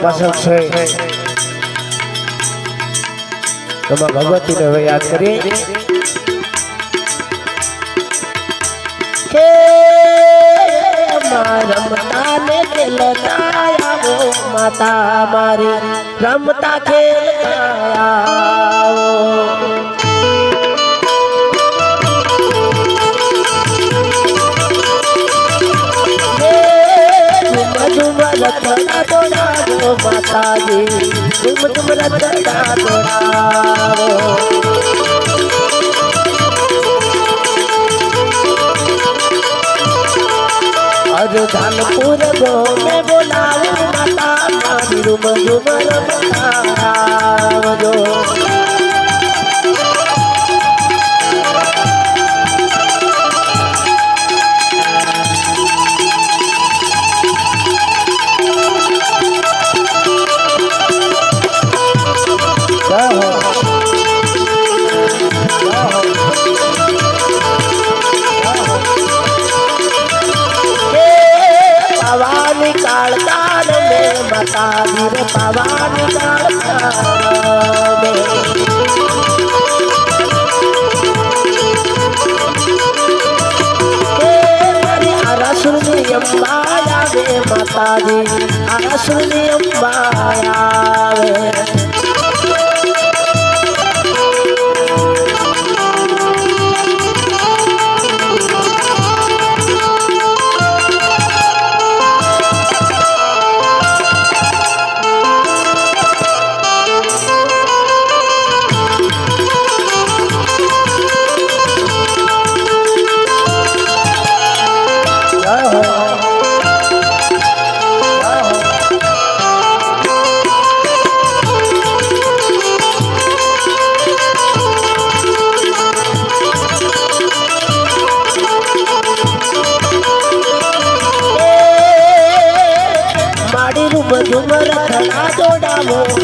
ઉપાસક છે. એમાં ભગવતીને હવે યાદ કરીએ. માતા મારી રમતા ખેલતા હે ઝુમ દોડાવો માતાજી. ઝુમ ઝુમ રખડા દોડાવો અરધાનપુર ગોમે બોલાવો માતા મારી રૂમ ઝુમર મનાવજો માતાજી આરાસુરની અંબા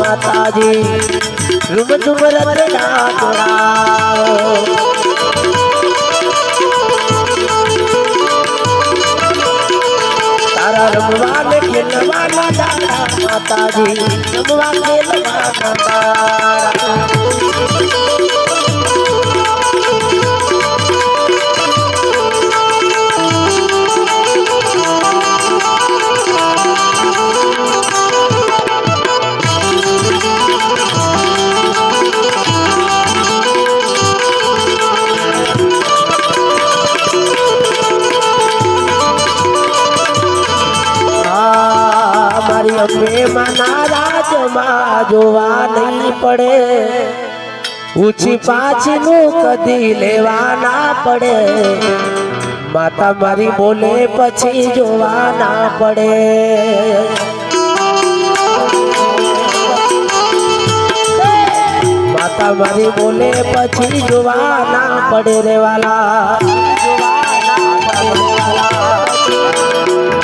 માતાજી રૂમ ઝુમર રખડા દોડાવો તારા રમવા ને ખેલવાના દાદા માતાજી રમવા ખેલવાના દાડા મારી અંબે માના રાજમાં જોવા નહીં પડે. ઊંચી પાછીનું કદી લેવા ના પડે. માતા મારી બોલે પછી જોવા ના પડે. માતા મારી બોલે પછી જોવા ના પડે રેવાલા જોવા ના પડે રે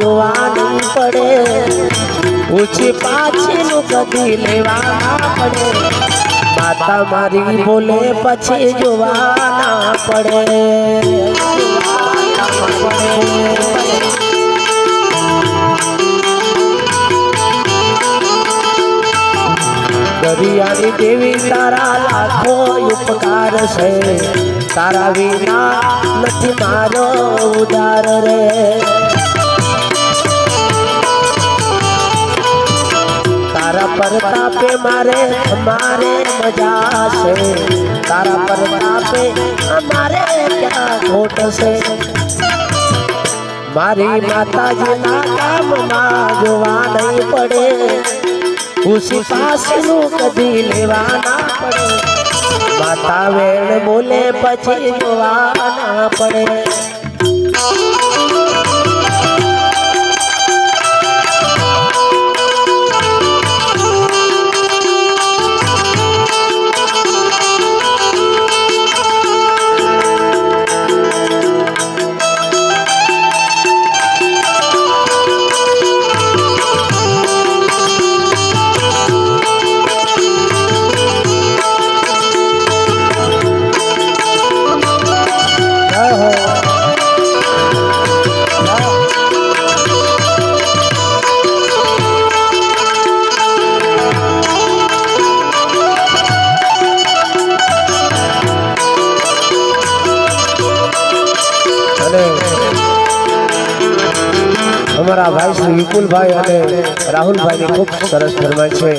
દામમાં જોવા નહીં પડે. ઊંચી પાછીનું કદી લેવા પડે. માતા મારી બોલે પછી જોવાના પડે. દરિયાની દેવી તારા લાખો ઉપકાર છે. તારા વિના નથી મારો ઉદાર રે. પરતાપે મારે મારે મજા છે તારા પરતાપે અમારે ક્યાં ખોટ છે મારી માતાજીના કામમાં જોવા નહીં પડે ખુશી પાસનું કદી લેવા ના પડે માતા વેણ બોલે પછી જોવા ના પડે અમારા વિપુલભાઈ અને રાહુલભાઈની ખૂબ સરસ ફરમાઈ છે.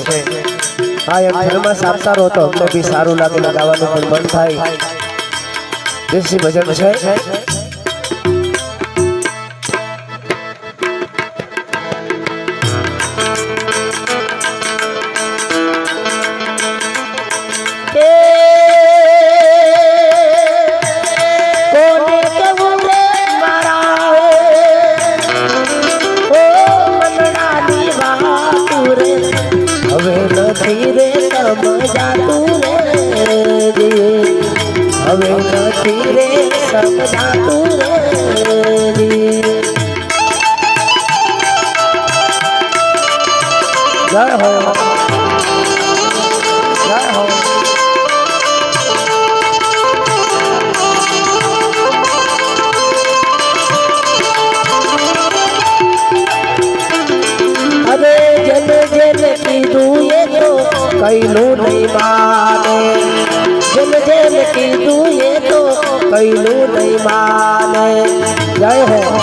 હા એમ ફરમાશ આપતા રહો તો અમને બી સારું લાગે લગાવવાનું પણ મન થાય. દેશી ભજન છે. સમજાતું રે માને. જય હો.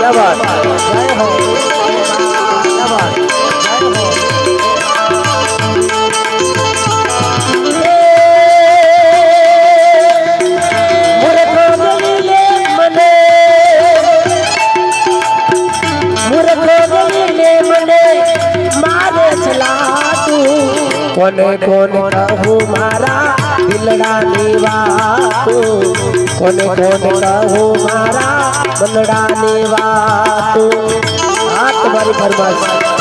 જય હો. કોને કોને કહું મારા દિલડાની વાતું કોને કોને કહું મારા મનડાની વાતું આ તમારી ફરમાશ આ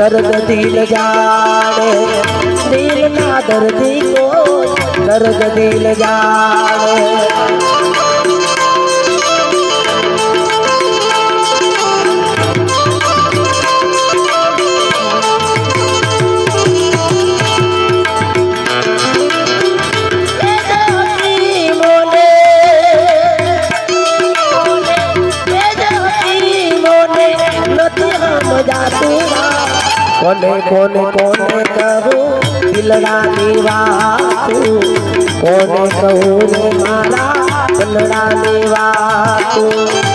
दर्द दिल जाने दिल ना दर्दी को दर्द दिल जाने કોને કોને કોને કહું દિલડાની વાતું કોને કહું મારા? દિલડાની વાતું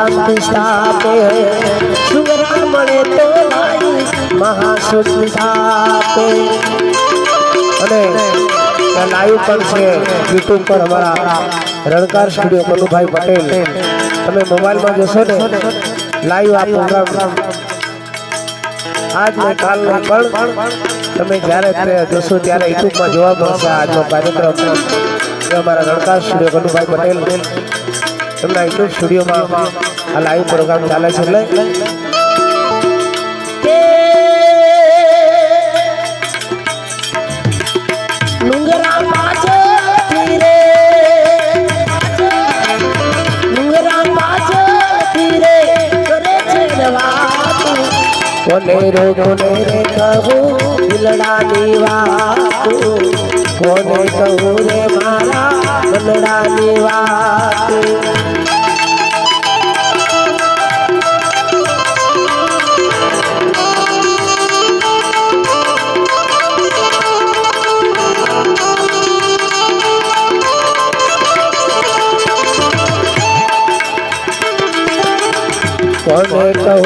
મહાશાંતિ સ્થાપે સુગરા મળે તો સ્થાપે અને લાઈવ પણ છે યુટ્યુબ પર અમારા રણકાર સ્ટુડિયો કનુભાઈ પટેલ. તમે મોબાઈલમાં જોશો ને લાઈવ આ પ્રોગ્રામ આજ ને કાલ પણ તમે જ્યારે જોશો ત્યારે યુટ્યુબમાં જોવા મળશે આજનો કાર્યક્રમ. અમારા રણકાર સ્ટુડિયો કનુભાઈ પટેલ એમના યુટ્યુબ સ્ટુડિયોમાં આ લાઈવ પ્રોગ્રામ ચાલે છે એટલે? કોનેરો કોનેરે કહું? દિલડાની વાતું. કોને કહું રે મારા મનડાની વાતું? કોને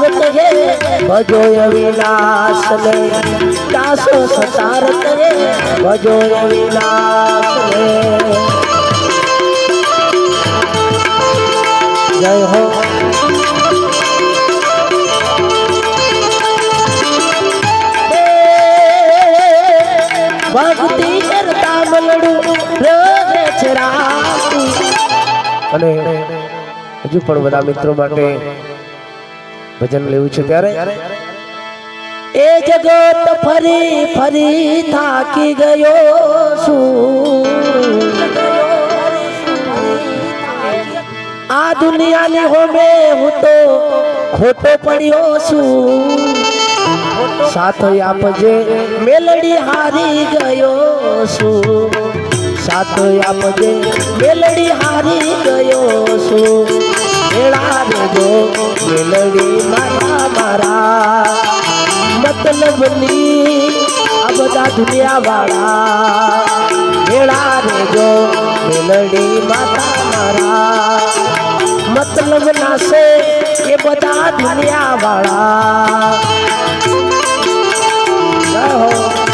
ભજો અવિનાશ ને દાસો સતાર ભજો અવિનાશ ને જય હો. ભક્તિ કરતા મલડું અને હજુ પણ બધા મિત્રો માટે ભજન લેવું છે ત્યારે? એ જગત ફરી ફરી થાકી ગયો છું. આ દુનિયાની હોમે હું તો ખોટો પડ્યો છું. સાથ આપજે મેલડી હારી ગયો છું. સાથ આપજે મેલડી હારી ગયો છું. મેળા રેજો મેલડી મારા મારા મતલબની આ બધા દુનિયા વાળા મેળા રેજો મેલડી માતા મારા મતલબ નાશે એ બધા દુનિયા વાળા જય હો ફરી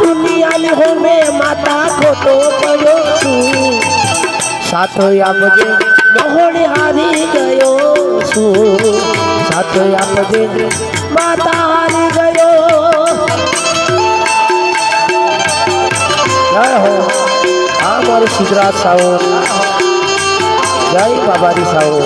આ હું મે માતા ખોટો પડ્યો છું. સાથ આપજે મોહણી હારી ગયો છું. સાથ આપજે માતા હારી ગયો. જય હો. આ મારું ગુજરાત સાવો જય બાબારી સાવો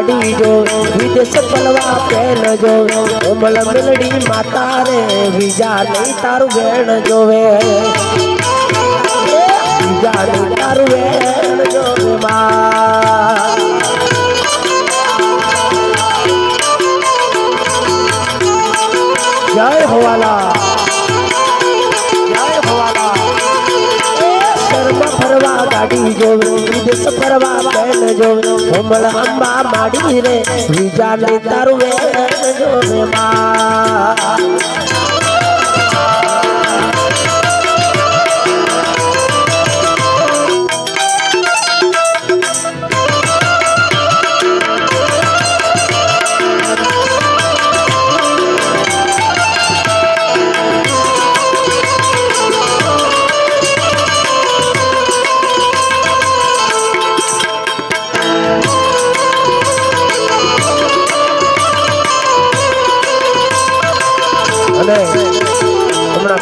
ફરવા ગાડી જો વિદેશ પલવા પેન જો કોમલ મેલડી માતા રે વિજા નહીં તારું વેણ જોવે વિજા નહીં તારું વેણ જોવે માં જય હોવાલા ફરવા ગાડી જોવે વિદેશ ફરવા બેન જો કોમલ અંબા માડી રે વિજા તારું વેણ જોવે માં.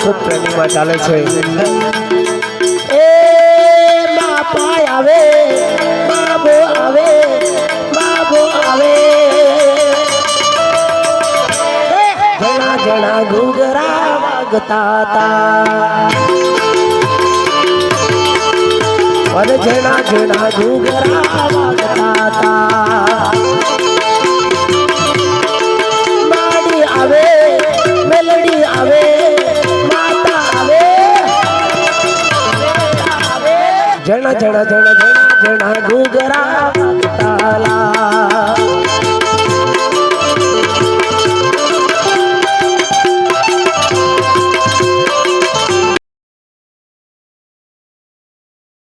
ખૂબ ટ્રેનિંગમાં ચાલે છે. એ બાપા આવે બાબો આવે બાબો આવે. ઘણા જણા ઘૂઘરા વાગતા હતા. અને જણા જણા ઘૂઘરા વાગતા હતા. જણા જણા જણા જણા ઘૂઘરા